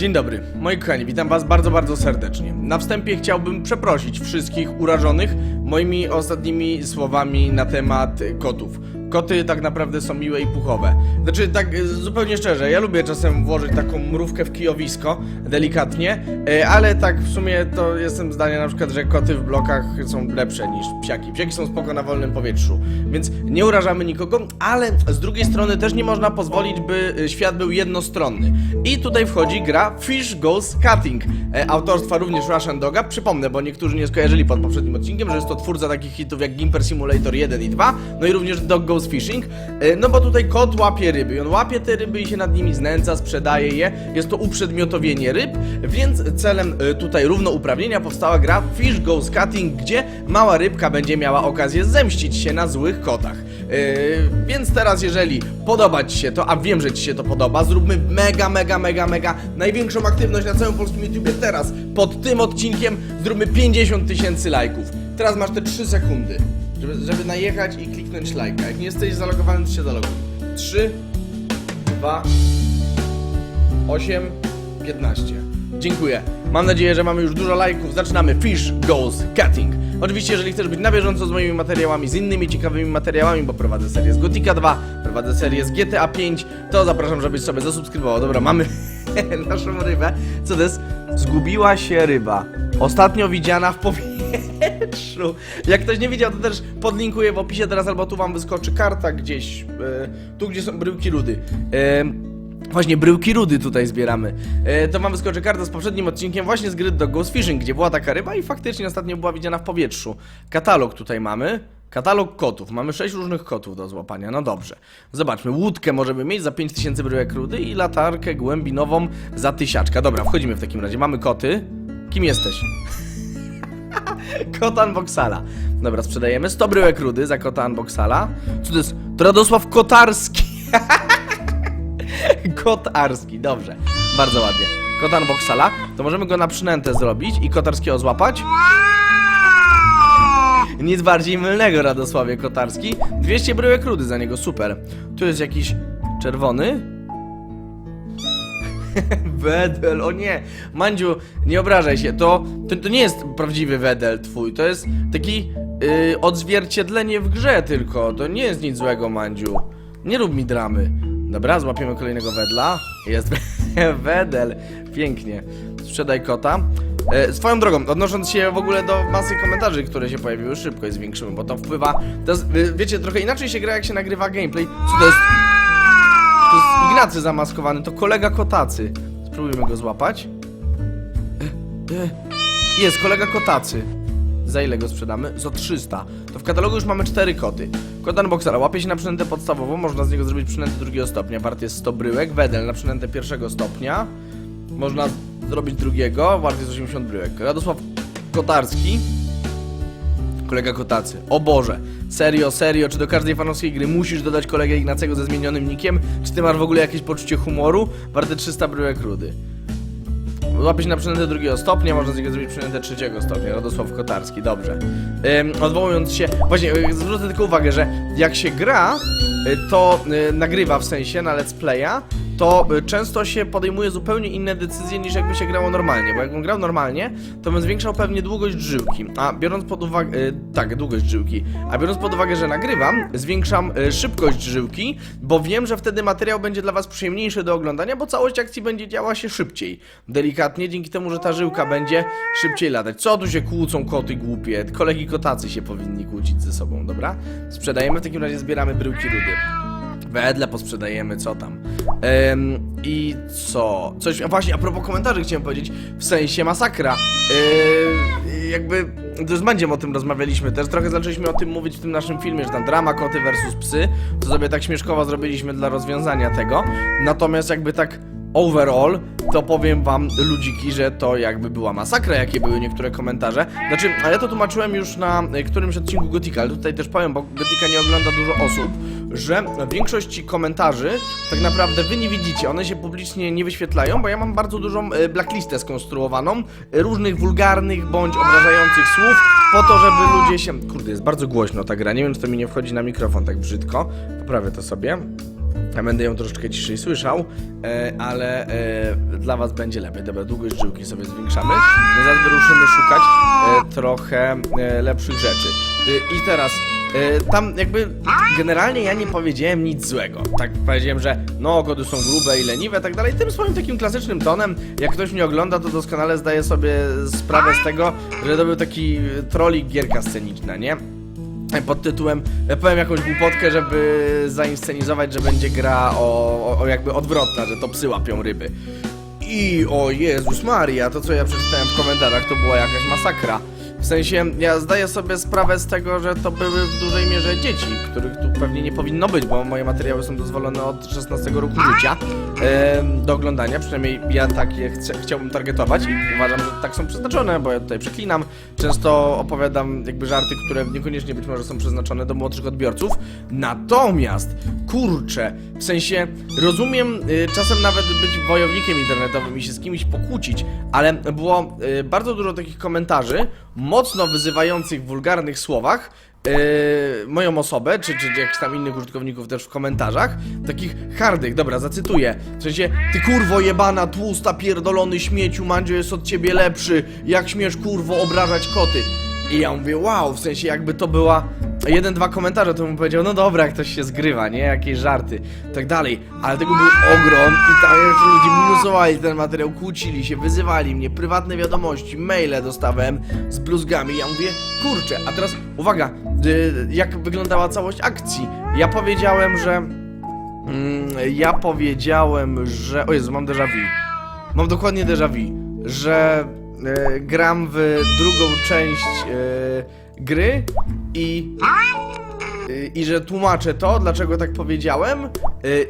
Dzień dobry, moi kochani, witam was bardzo, bardzo serdecznie. Na wstępie chciałbym przeprosić wszystkich urażonych moimi ostatnimi słowami na temat kotów. Koty tak naprawdę są miłe i puchowe. Znaczy, tak y, zupełnie szczerze, ja lubię czasem włożyć taką mrówkę w kijowisko, delikatnie, y, ale tak w sumie to jestem zdania na przykład, że koty w blokach są lepsze niż psiaki. Psiaki są spoko na wolnym powietrzu, więc nie urażamy nikogo, ale z drugiej strony też nie można pozwolić, by y, świat był jednostronny. I tutaj wchodzi gra Fish Goes Cutting, e, autorstwa również Russian Doga. Przypomnę, bo niektórzy nie skojarzyli pod poprzednim odcinkiem, że jest to twórca takich hitów jak Gimper Simulator 1 i 2, no i również Dog Goes Fishing. E, No bo tutaj kot łapie ryby on łapie te ryby i się nad nimi znęca, sprzedaje je. Jest to uprzedmiotowienie ryb, więc celem e, tutaj równouprawnienia powstała gra Fish Goes Cutting, gdzie mała rybka będzie miała okazję zemścić się na złych kotach. Yy, więc teraz, jeżeli podoba Ci się to, a wiem, że Ci się to podoba, zróbmy mega, mega, mega, mega największą aktywność na całym polskim YouTubie teraz. Pod tym odcinkiem zróbmy 50 tysięcy lajków. Teraz masz te 3 sekundy, żeby, żeby najechać i kliknąć lajka. Jak nie jesteś zalogowany, to się zaloguj. 3, 2, 8, 15. Dziękuję. Mam nadzieję, że mamy już dużo lajków. Zaczynamy Fish Goes Cutting. Oczywiście, jeżeli chcesz być na bieżąco z moimi materiałami, z innymi ciekawymi materiałami, bo prowadzę serię z Gotika 2, prowadzę serię z GTA 5, to zapraszam, żebyś sobie zasubskrybował. Dobra, mamy naszą rybę. Co to jest? Zgubiła się ryba. Ostatnio widziana w powietrzu. Jak ktoś nie widział, to też podlinkuję w opisie teraz, albo tu wam wyskoczy karta gdzieś, e, tu gdzie są bryłki rudy. E, Właśnie bryłki rudy tutaj zbieramy. E, to wam wyskoczy karta z poprzednim odcinkiem właśnie z gry do Ghost Fishing, gdzie była taka ryba i faktycznie ostatnio była widziana w powietrzu. Katalog tutaj mamy. Katalog kotów. Mamy 6 różnych kotów do złapania. No dobrze. Zobaczmy. Łódkę możemy mieć za 5000 bryłek rudy i latarkę głębinową za tysiaczka. Dobra, wchodzimy w takim razie. Mamy koty. Kim jesteś? Kota Unboxala. Dobra, sprzedajemy 100 bryłek rudy za kota Unboxala. Co to jest? Radosław Kotarski. Kotarski, dobrze. Bardzo ładnie. Kotan Boxala. To możemy go na przynętę zrobić i Kotarskiego złapać? Nic bardziej mylnego, Radosławie Kotarski. 200 bryłek rudy za niego, super. Tu jest jakiś czerwony. Wedel, o nie. Mandziu, nie obrażaj się. To, to, to nie jest prawdziwy Wedel twój. To jest taki yy, odzwierciedlenie w grze tylko. To nie jest nic złego, Mandziu. Nie rób mi dramy. Dobra, złapiemy kolejnego wedla. Jest wedel. Pięknie. Sprzedaj kota. E, swoją drogą, odnosząc się w ogóle do masy komentarzy, które się pojawiły, szybko je zwiększymy, bo to wpływa. To jest, y, wiecie, trochę inaczej się gra, jak się nagrywa gameplay. Co to jest? Ignacy zamaskowany, to kolega kotacy. Spróbujmy go złapać. E, e, Jest, kolega kotacy. Za ile go sprzedamy? Za 300. To w katalogu już mamy 4 koty. Kot Unboxera łapie się na przynętę podstawową, można z niego zrobić przynętę drugiego stopnia, wart jest 100 bryłek, Wedel na przynętę pierwszego stopnia, można zrobić drugiego, wart jest 80 bryłek. Radosław Kotarski, kolega Kotacy. O Boże, serio, serio, czy do każdej fanowskiej gry musisz dodać kolegę Ignacego ze zmienionym nickiem? Czy ty masz w ogóle jakieś poczucie humoru? Warte 300 bryłek rudy. Łapie się na przynętę drugiego stopnia, można z niego zrobić przynętę trzeciego stopnia. Radosław Kotarski, dobrze. Ym, odwołując się, właśnie y, zwrócę tylko uwagę, że jak się gra, y, to y, nagrywa w sensie na let's playa, to y, często się podejmuje zupełnie inne decyzje niż jakby się grało normalnie, bo jakbym grał normalnie, to bym zwiększał pewnie długość żyłki, a biorąc pod uwagę, y, tak, długość żyłki, a biorąc pod uwagę, że nagrywam, zwiększam y, szybkość żyłki, bo wiem, że wtedy materiał będzie dla was przyjemniejszy do oglądania, bo całość akcji będzie działa się szybciej, delikatnie, dzięki temu, że ta żyłka będzie szybciej latać. Co tu się kłócą koty głupie? Kolegi kotacy się powinni kłócić ze sobą, dobra? Sprzedajemy, w takim razie zbieramy bryłki rudy. Wedle posprzedajemy, co tam. Ym, I co? Coś, a właśnie, a propos komentarzy chciałem powiedzieć, w sensie masakra. Yy, jakby, to z o tym rozmawialiśmy też, trochę zaczęliśmy o tym mówić w tym naszym filmie, że tam drama koty versus psy, to sobie tak śmieszkowo zrobiliśmy dla rozwiązania tego. Natomiast jakby tak overall, to powiem wam, ludziki, że to jakby była masakra, jakie były niektóre komentarze. Znaczy, a ja to tłumaczyłem już na y, którymś odcinku Gotika, ale tutaj też powiem, bo Gotika nie ogląda dużo osób, że większość komentarzy tak naprawdę wy nie widzicie, one się publicznie nie wyświetlają, bo ja mam bardzo dużą y, blacklistę skonstruowaną y, różnych wulgarnych bądź obrażających słów, po to, żeby ludzie się... Kurde, jest bardzo głośno ta gra, nie wiem, czy to mi nie wchodzi na mikrofon tak brzydko. Poprawię to sobie. Ja będę ją troszeczkę ciszej słyszał, e, ale e, dla was będzie lepiej. Dobra, długość żyłki sobie zwiększamy. Zaraz wyruszymy szukać e, trochę e, lepszych rzeczy. E, I teraz, e, tam jakby generalnie ja nie powiedziałem nic złego. Tak powiedziałem, że no, kody są grube i leniwe, tak dalej. Tym swoim takim klasycznym tonem, jak ktoś mnie ogląda, to doskonale zdaje sobie sprawę z tego, że to był taki trolik gierka sceniczna, nie? pod tytułem ja powiem jakąś głupotkę, żeby zainscenizować, że będzie gra o, o, o jakby odwrotna, że to psy łapią ryby. I o Jezus Maria, to co ja przeczytałem w komentarzach to była jakaś masakra. W sensie, ja zdaję sobie sprawę z tego, że to były w dużej mierze dzieci, których tu pewnie nie powinno być, bo moje materiały są dozwolone od 16 roku życia em, do oglądania, przynajmniej ja tak je chcę, chciałbym targetować i uważam, że tak są przeznaczone, bo ja tutaj przeklinam, często opowiadam jakby żarty, które niekoniecznie być może są przeznaczone do młodszych odbiorców, natomiast, kurczę, w sensie, rozumiem y, czasem nawet być wojownikiem internetowym i się z kimś pokłócić, ale było y, bardzo dużo takich komentarzy, mocno wyzywających wulgarnych słowach, yy, moją osobę, czy, czy jakichś tam innych użytkowników też w komentarzach, takich hardych, dobra, zacytuję, w sensie, ty kurwo jebana, tłusta, pierdolony śmieciu, Mandzio jest od ciebie lepszy, jak śmiesz kurwo obrażać koty. I ja mówię, wow, w sensie jakby to była jeden, dwa komentarze, to bym powiedział, no dobra, jak ktoś się zgrywa, nie? Jakieś żarty, tak dalej. Ale tego był ogrom i tam jeszcze ludzie minusowali ten materiał, kłócili się, wyzywali mnie, prywatne wiadomości, maile dostawałem z bluzgami. Ja mówię, kurczę, a teraz uwaga, y, jak wyglądała całość akcji. Ja powiedziałem, że... Mm, ja powiedziałem, że... O Jezu, mam déjà vu. Mam dokładnie déjà vu, że e, gram w drugą część e, gry i e, i że tłumaczę to, dlaczego tak powiedziałem e,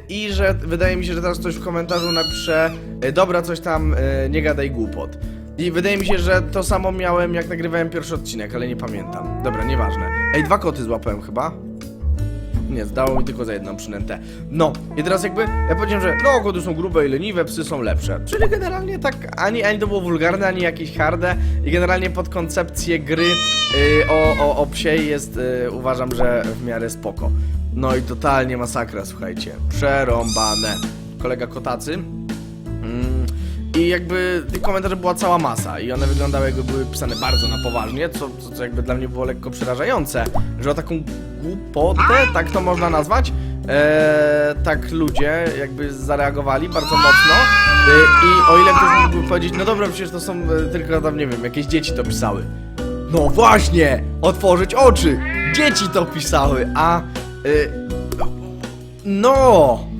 i że wydaje mi się, że teraz ktoś w komentarzu napisze e, dobra, coś tam, nie gadaj głupot. I wydaje mi się, że to samo miałem jak nagrywałem pierwszy odcinek, ale nie pamiętam. Dobra, nieważne. Ej, dwa koty złapałem chyba. Nie, zdało mi tylko za jedną przynętę. No, i teraz jakby ja powiedziałem, że no, koty są grube i leniwe, psy są lepsze. Czyli generalnie tak, ani, ani to było wulgarne, ani jakieś harde. I generalnie pod koncepcję gry y, o, o, o psie jest, y, uważam, że w miarę spoko. No i totalnie masakra, słuchajcie. Przerąbane. Kolega kotacy. Mm, I jakby tych komentarzy była cała masa i one wyglądały jakby były pisane bardzo na poważnie, co, co, co jakby dla mnie było lekko przerażające, że o taką głupotę, tak to można nazwać, e, tak ludzie jakby zareagowali bardzo mocno e, i o ile ktoś mógłby powiedzieć, no dobra, przecież to są e, tylko tam, nie wiem, jakieś dzieci to pisały. No właśnie! Otworzyć oczy! Dzieci to pisały, a... E, no!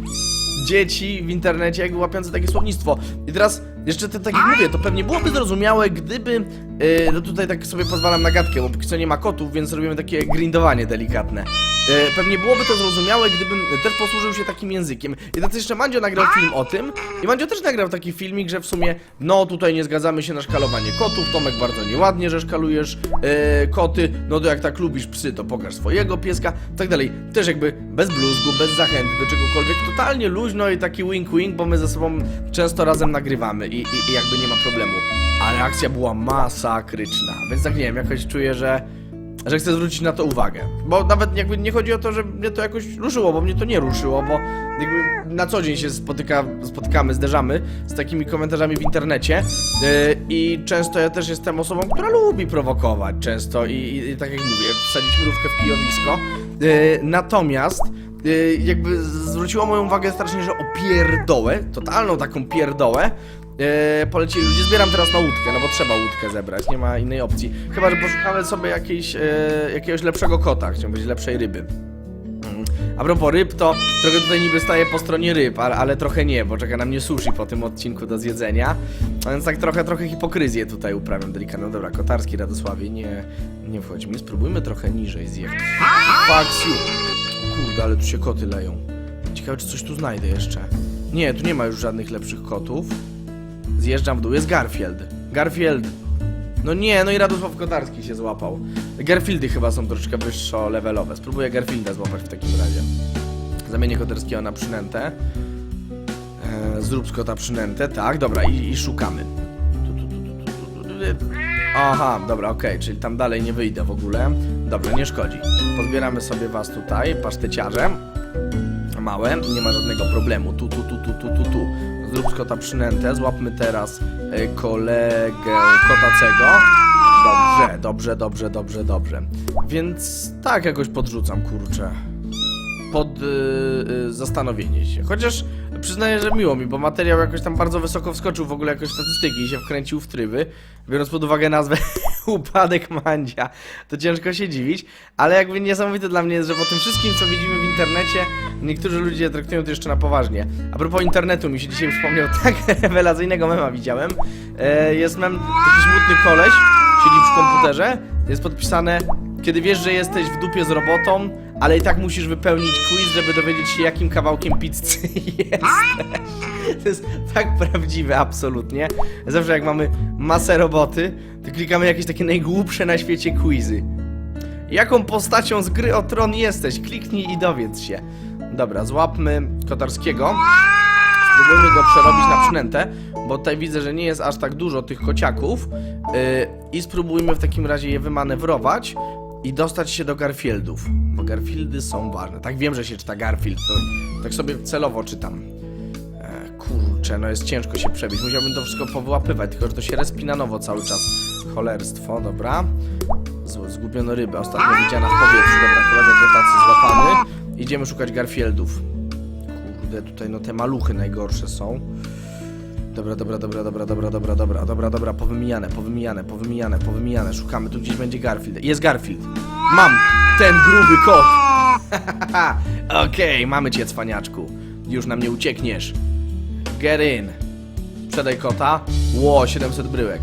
dzieci w internecie jakby łapiące takie słownictwo. I teraz jeszcze te, tak jak mówię, to pewnie byłoby zrozumiałe, gdyby, yy, no tutaj tak sobie pozwalam na gadkę, bo póki co nie ma kotów, więc robimy takie grindowanie delikatne. Yy, pewnie byłoby to zrozumiałe, gdybym też posłużył się takim językiem. I teraz jeszcze Mandzio nagrał film o tym i Mandzio też nagrał taki filmik, że w sumie, no tutaj nie zgadzamy się na szkalowanie kotów, Tomek bardzo nieładnie, że szkalujesz yy, koty, no to jak tak lubisz psy, to pokaż swojego pieska, tak dalej. Też jakby bez bluzgu, bez zachęty do czegokolwiek, totalnie luźno i taki wink-wink, bo my ze sobą często razem nagrywamy i, i, i jakby nie ma problemu. Ale akcja była masakryczna, więc tak nie wiem, jakoś czuję, że że chcę zwrócić na to uwagę. Bo nawet jakby nie chodzi o to, że mnie to jakoś ruszyło, bo mnie to nie ruszyło, bo jakby na co dzień się spotyka, spotykamy, zderzamy z takimi komentarzami w internecie yy, i często ja też jestem osobą, która lubi prowokować często i, i, i tak jak mówię, wsadzić mrówkę w kijowisko. Yy, natomiast yy, jakby zwróciło moją uwagę strasznie, że o pierdołę, totalną taką pierdołę, Eee, ludzie. Zbieram teraz na łódkę, no bo trzeba łódkę zebrać, nie ma innej opcji. Chyba, że poszukamy sobie jakiejś, e, jakiegoś lepszego kota, chciałbym powiedzieć lepszej ryby. Mm. A propos ryb, to trochę tutaj niby staję po stronie ryb, ale, ale trochę nie, bo czeka na mnie sushi po tym odcinku do zjedzenia. A więc tak trochę, trochę hipokryzję tutaj uprawiam delikatnie. No dobra, Kotarski, Radosławie, nie, nie wchodźmy. Spróbujmy trochę niżej zjechać. Fuck you. Kurde, ale tu się koty leją. Ciekawe, czy coś tu znajdę jeszcze. Nie, tu nie ma już żadnych lepszych kotów. Zjeżdżam w dół, jest Garfield. Garfield. No nie, no i Radosław Kotarski się złapał. Garfieldy chyba są troszeczkę wyższo levelowe. Spróbuję Garfielda złapać w takim razie. Zamienię Kotarskiego na przynętę. Eee, zrób z kota przynętę, tak, dobra, i, i szukamy. Aha, dobra, okej, czyli tam dalej nie wyjdę w ogóle. Dobra, nie szkodzi. Podbieramy sobie was tutaj, paszteciarze. Małe, nie ma żadnego problemu. Tu, tu, tu, tu, tu, tu, tu. Zrób z kota przynętę. Złapmy teraz e, kolegę kotacego. Dobrze, dobrze, dobrze, dobrze, dobrze. Więc tak jakoś podrzucam, kurczę. Pod y, y, zastanowienie się. Chociaż przyznaję, że miło mi, bo materiał jakoś tam bardzo wysoko wskoczył w ogóle jakoś statystyki i się wkręcił w tryby. Biorąc pod uwagę nazwę Upadek Mandzia, to ciężko się dziwić, ale jakby niesamowite dla mnie jest, że po tym wszystkim, co widzimy w internecie, niektórzy ludzie traktują to jeszcze na poważnie. A propos internetu, mi się dzisiaj przypomniał tak rewelacyjnego mema widziałem. E, jest mem, taki smutny koleś, siedzi przy komputerze, jest podpisane, kiedy wiesz, że jesteś w dupie z robotą, ale i tak musisz wypełnić quiz, żeby dowiedzieć się, jakim kawałkiem pizzy jesteś. To jest tak prawdziwe, absolutnie. Zawsze jak mamy masę roboty, to klikamy jakieś takie najgłupsze na świecie quizy. Jaką postacią z gry o tron jesteś? Kliknij i dowiedz się. Dobra, złapmy Kotarskiego. Spróbujmy go przerobić na przynętę, bo tutaj widzę, że nie jest aż tak dużo tych kociaków. Yy, I spróbujmy w takim razie je wymanewrować i dostać się do Garfieldów, bo Garfieldy są ważne. Tak wiem, że się czyta Garfield, to tak sobie celowo czytam. E, kurczę, no jest ciężko się przebić. Musiałbym to wszystko powyłapywać, tylko że to się respi na nowo cały czas. Cholerstwo, dobra. Z, zgubiono rybę, ostatnio widziana w powietrzu. Dobra, kolega dotacji złapany. Idziemy szukać Garfieldów. Kurde, tutaj no te maluchy najgorsze są. Dobra, dobra, dobra, dobra, dobra, dobra, dobra, dobra, dobra, powymijane, powymijane, powymijane, powymijane. Szukamy, tu gdzieś będzie Garfield. Jest Garfield. Mam! Ten gruby kot! Okej, mamy cię, cwaniaczku. Już nam nie uciekniesz. Get in. Sprzedaj kota. Ło, 700 bryłek.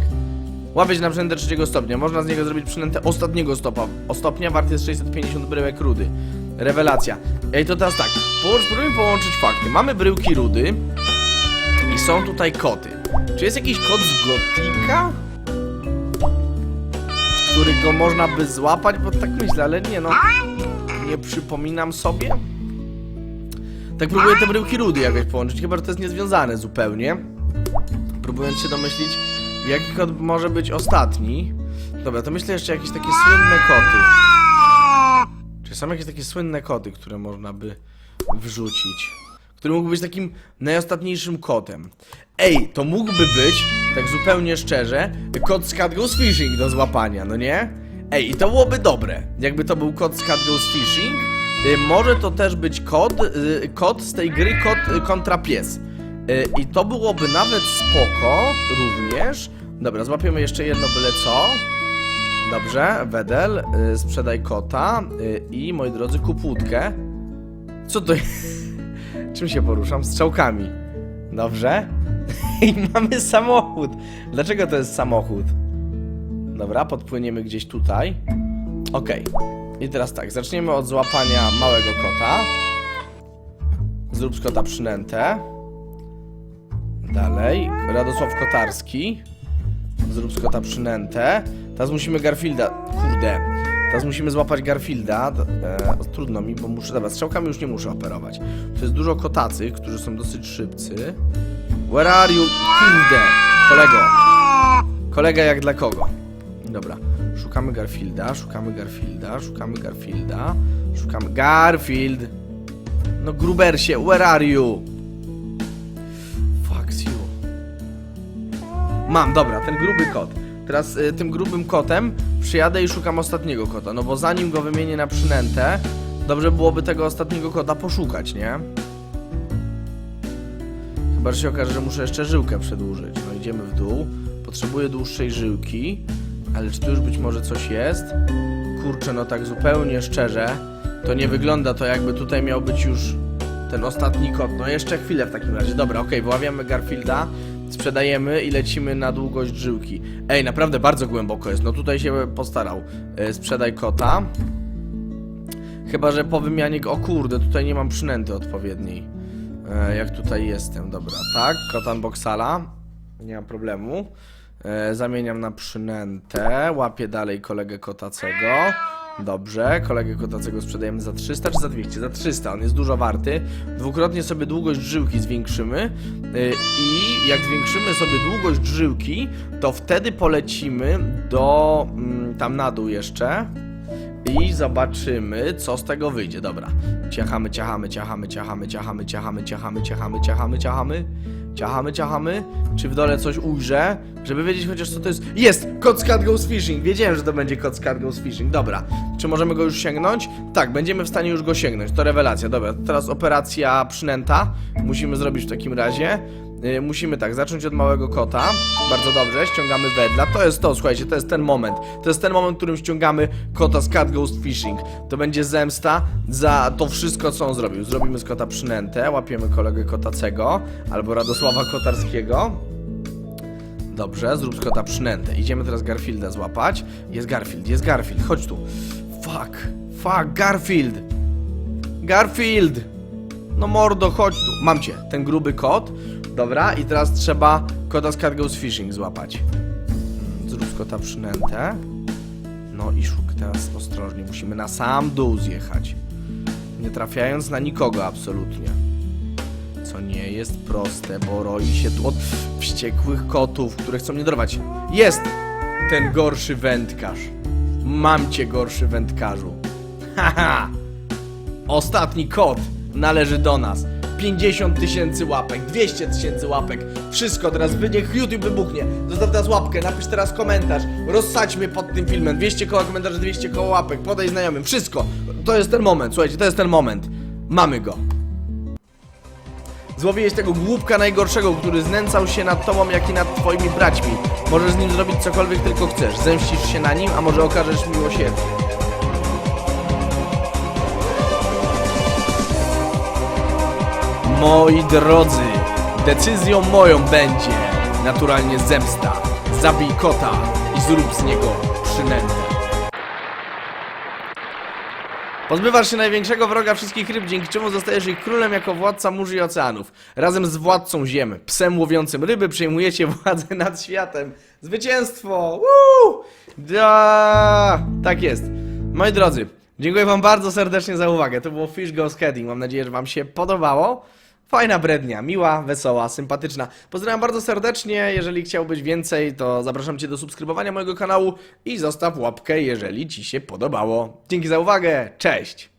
Łapieć na przynętę trzeciego stopnia. Można z niego zrobić przynętę ostatniego stopa. O stopnia wart jest 650 bryłek rudy. Rewelacja. Ej, to teraz tak. Połącz, spróbujmy połączyć fakty. Mamy bryłki rudy i są tutaj koty. Czy jest jakiś kot z Gotika? Którego można by złapać? Bo tak myślę, ale nie no. Nie przypominam sobie. Tak próbuję te bryłki rudy jakoś połączyć, chyba że to jest niezwiązane zupełnie. Próbując się domyślić, jaki kot może być ostatni. Dobra, to myślę jeszcze jakieś takie słynne koty. Czy są jakieś takie słynne koty, które można by wrzucić? Który mógłby być takim najostatniejszym kotem. Ej, to mógłby być, tak zupełnie szczerze, kot z Cat Goes Fishing do złapania, no nie? Ej, i to byłoby dobre, jakby to był kot z Cat Goes Fishing. Y, może to też być kot, y, kot z tej gry kot y, kontra pies. Y, I to byłoby nawet spoko, również. Dobra, złapiemy jeszcze jedno byle co. Dobrze, Wedel, y, sprzedaj kota y, i moi drodzy, kup łódkę. Co to jest? Czym się poruszam? Strzałkami. Dobrze. I mamy samochód. Dlaczego to jest samochód? Dobra, podpłyniemy gdzieś tutaj. Okej. I teraz tak, zaczniemy od złapania małego kota. Zrób z kota przynętę. Dalej. Radosław Kotarski. Zrób z kota przynętę. Teraz musimy Garfielda. Kurde. Teraz musimy złapać Garfielda. E, trudno mi, bo muszę. Dobra, strzałkami już nie muszę operować. To jest dużo kotacy, którzy są dosyć szybcy. Where are you? Kurde. Kolego. Kolega jak dla kogo? Dobra. Szukamy Garfielda, szukamy Garfielda, szukamy Garfielda. Szukamy. Garfield! No grubersie, where are you? Fuck you. Mam, dobra, ten gruby kot. Teraz y, tym grubym kotem przyjadę i szukam ostatniego kota, no bo zanim go wymienię na przynętę, dobrze byłoby tego ostatniego kota poszukać, nie? Chyba, że się okaże, że muszę jeszcze żyłkę przedłużyć. No idziemy w dół. Potrzebuję dłuższej żyłki, ale czy tu już być może coś jest? Kurczę, no tak zupełnie szczerze, to nie wygląda to jakby tutaj miał być już ten ostatni kot. No jeszcze chwilę w takim razie. Dobra, okej, wyławiamy Garfielda, sprzedajemy i lecimy na długość żyłki. Ej, naprawdę bardzo głęboko jest. No tutaj się postarał. E, sprzedaj kota. Chyba, że po wymianie... O kurde, tutaj nie mam przynęty odpowiedniej. E, jak tutaj jestem, dobra, tak, kotan boksala. Nie ma problemu. E, zamieniam na przynętę. Łapię dalej kolegę kotacego. Dobrze, kolegę kotacego sprzedajemy za 300 czy za 200? Za 300, on jest dużo warty. Dwukrotnie sobie długość żyłki zwiększymy. E, I jak zwiększymy sobie długość żyłki, to wtedy polecimy do. mm, tam na dół jeszcze. i zobaczymy, co z tego wyjdzie. Dobra. Ciachamy, ciachamy, ciachamy, ciachamy, ciachamy, ciachamy, ciachamy, ciachamy, ciachamy, ciachamy. Ciachamy, ciachamy. Czy w dole coś ujrzę? Żeby wiedzieć chociaż co to jest. Jest! Kod Scat Goes Fishing. Wiedziałem, że to będzie kod Scat Goes Fishing. Dobra. Czy możemy go już sięgnąć? Tak, będziemy w stanie już go sięgnąć. To rewelacja. Dobra, teraz operacja przynęta. Musimy zrobić w takim razie. Yy, musimy tak, zacząć od małego kota. Bardzo dobrze, ściągamy wedla. To jest to, słuchajcie, to jest ten moment. To jest ten moment, w którym ściągamy kota z Cat Ghost Fishing. To będzie zemsta za to wszystko, co on zrobił. Zrobimy z kota przynętę, łapiemy kolegę Kotacego albo Radosława Kotarskiego. Dobrze, zrób z kota przynętę. Idziemy teraz Garfielda złapać. Jest Garfield, jest Garfield, chodź tu. Fuck, fuck, Garfield! Garfield! No mordo, chodź tu. Mam cię, ten gruby kot. Dobra, i teraz trzeba kota z Cat Fishing złapać. Zrób kota przynętę. No i szuk, teraz ostrożnie, musimy na sam dół zjechać. Nie trafiając na nikogo absolutnie. Co nie jest proste, bo roi się tu od wściekłych kotów, które chcą mnie dorwać. Jest! Ten gorszy wędkarz. Mam cię, gorszy wędkarzu. Haha! Ostatni kot należy do nas. 50 tysięcy łapek, 200 tysięcy łapek, wszystko teraz, niech YouTube wybuchnie. Zostaw teraz łapkę, napisz teraz komentarz, rozsadź mnie pod tym filmem, 200 koła komentarzy, 200 koła łapek, podaj znajomym, wszystko. To jest ten moment, słuchajcie, to jest ten moment. Mamy go. Złowiłeś tego głupka najgorszego, który znęcał się nad tobą, jak i nad twoimi braćmi. Możesz z nim zrobić cokolwiek tylko chcesz. Zemścisz się na nim, a może okażesz miłosierdzie. Moi drodzy, decyzją moją będzie naturalnie zemsta. Zabij kota i zrób z niego przynętę. Pozbywasz się największego wroga wszystkich ryb, dzięki czemu zostajesz ich królem jako władca mórz i oceanów. Razem z władcą ziem, psem łowiącym ryby, przejmujecie władzę nad światem. Zwycięstwo! Woo! Da! Tak jest. Moi drodzy, dziękuję wam bardzo serdecznie za uwagę. To było Fish Goes Heading. Mam nadzieję, że wam się podobało. Fajna brednia, miła, wesoła, sympatyczna. Pozdrawiam bardzo serdecznie. Jeżeli chciałbyś więcej, to zapraszam Cię do subskrybowania mojego kanału i zostaw łapkę, jeżeli Ci się podobało. Dzięki za uwagę, cześć!